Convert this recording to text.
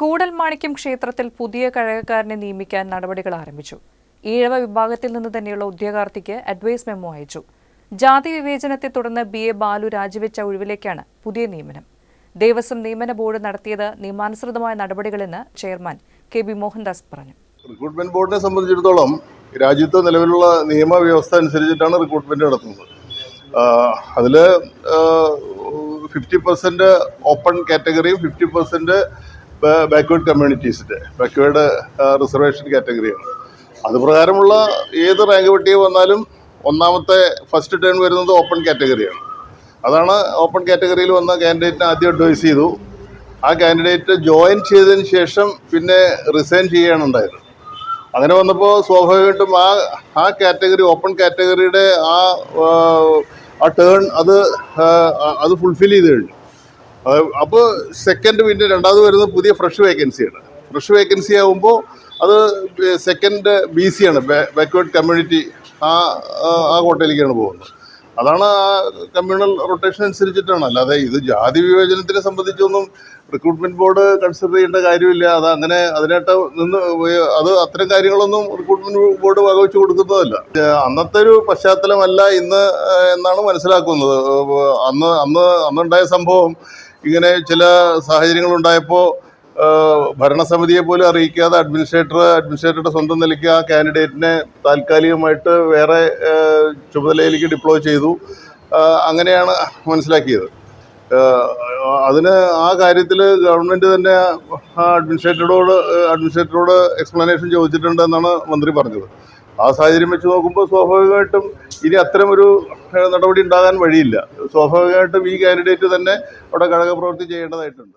കൂടൽമാണിക്യം ക്ഷേത്രത്തിൽ പുതിയ കഴകക്കാരനെ നിയമിക്കാൻ നടപടികൾ ആരംഭിച്ചു. ഈഴവ വിഭാഗത്തിൽ നിന്ന് തന്നെയുള്ള ഉദ്യോഗാർത്ഥിക്ക് അഡ്വൈസ് മെമ്മോ അയച്ചു. ജാതി വിവേചനത്തെ തുടർന്ന് ബി എ ബാലു രാജിവെച്ച ഒഴിവിലേക്കാണ് പുതിയ നിയമനം. ദേവസ്വം നിയമന ബോർഡ് നടത്തിയത് നിയമാനുസൃതമായ നടപടികളെന്ന് ചെയർമാൻ കെ ബി മോഹൻദാസ് പറഞ്ഞു. റിക്രൂട്ട്മെന്റ് ബോർഡിനെ സംബന്ധിച്ചിടത്തോളം രാജ്യത്ത് നിലവിലുള്ള നിയമവ്യവസ്ഥ അനുസരിച്ചിട്ടാണ് റിക്രൂട്ട്മെന്റ് നടത്തുന്നത്. അതിൽ ഫിഫ്റ്റി പെർസെന്റ് ഓപ്പൺ കാറ്റഗറിയും ഫിഫ്റ്റി പെർസെന്റ് ബാക്ക്വേർഡ് കമ്മ്യൂണിറ്റീസിന്റെ ബാക്ക്വേർഡ് റിസർവേഷൻ കാറ്റഗറിയാണ് അതുപ്രകാരമുള്ള ഏത് റാങ്ക് പട്ടിക വന്നാലും ഒന്നാമത്തെ ഫസ്റ്റ് ടേൺ വരുന്നത് ഓപ്പൺ കാറ്റഗറിയാണ് അതാണ് ഓപ്പൺ കാറ്റഗറിയിൽ വന്ന കാൻഡിഡേറ്റിനെ ആദ്യം അഡ്വൈസ് ചെയ്തു. ആ കാൻഡിഡേറ്റ് ജോയിൻ ചെയ്തതിന് ശേഷം പിന്നെ റിസൈൻ ചെയ്യുകയാണ് ഉണ്ടായത്. അങ്ങനെ വന്നപ്പോൾ സ്വാഭാവികമായിട്ടും ആ ആ കാറ്റഗറി ഓപ്പൺ കാറ്റഗറിയുടെ ആ, ആ ടേൺ അത് അത് ഫുൾഫിൽ ചെയ്ത് കഴിഞ്ഞു. അപ്പോൾ സെക്കൻഡ് പിന്നെ രണ്ടാമത് വരുന്നത് പുതിയ ഫ്രഷ് വേക്കൻസിയാണ് ഫ്രഷ് വേക്കൻസി ആകുമ്പോൾ അത് സെക്കൻഡ് ബി സി ആണ് ബാക്ക്വേർഡ് കമ്മ്യൂണിറ്റി ആ- ആ കോട്ടയിലേക്കാണ് പോകുന്നത്. അതാണ് കമ്മ്യൂണൽ റൊട്ടേഷൻ അനുസരിച്ചിട്ടാണ്. അല്ലാതെ ഇത് ജാതി വിവേചനത്തിനെ സംബന്ധിച്ചൊന്നും റിക്രൂട്ട്മെന്റ് ബോർഡ് കൺസിഡർ ചെയ്യേണ്ട കാര്യമില്ല. അത് അങ്ങനെ അതിനായിട്ട് നിന്ന് അത് അത്തരം കാര്യങ്ങളൊന്നും റിക്രൂട്ട്മെന്റ് ബോർഡ് വകവെച്ച് കൊടുക്കുന്നതല്ല. അന്നത്തെ ഒരു പശ്ചാത്തലമല്ല ഇന്ന് എന്നാണ് മനസ്സിലാക്കുന്നത്. അന്ന് അന്ന് അന്നുണ്ടായ സംഭവം ഇങ്ങനെ ചില സാഹചര്യങ്ങൾ ഉണ്ടായപ്പോൾ ഭരണസമിതിയെ പോലും അറിയിക്കാതെ അഡ്മിനിസ്ട്രേറ്റർ അഡ്മിനിസ്ട്രേറ്ററുടെ സ്വന്തം നിലയ്ക്ക് ആ കാൻഡിഡേറ്റിനെ താൽക്കാലികമായിട്ട് വേറെ ചുമതലയിലേക്ക് ഡിപ്ലോയ് ചെയ്തു. അങ്ങനെയാണ് മനസ്സിലാക്കിയത്. അതിന് ആ കാര്യത്തിൽ ഗവൺമെന്റ് തന്നെ അഡ്മിനിസ്ട്രേറ്ററോട് അഡ്മിനിസ്ട്രേറ്ററോട് എക്സ്പ്ലനേഷൻ ചോദിച്ചിട്ടുണ്ടെന്നാണ് മന്ത്രി പറഞ്ഞത്. ആ സാഹചര്യം വെച്ച് നോക്കുമ്പോൾ സ്വാഭാവികമായിട്ടും ഇനി അത്തരമൊരു ഒരു നടപടി ഉണ്ടാകാൻ വഴിയില്ല. സ്വാഭാവികമായിട്ടും ഈ കാൻഡിഡേറ്റ് തന്നെ അവിടെ ഘടകപ്രവൃത്തി ചെയ്യേണ്ടതായിട്ടുണ്ട്.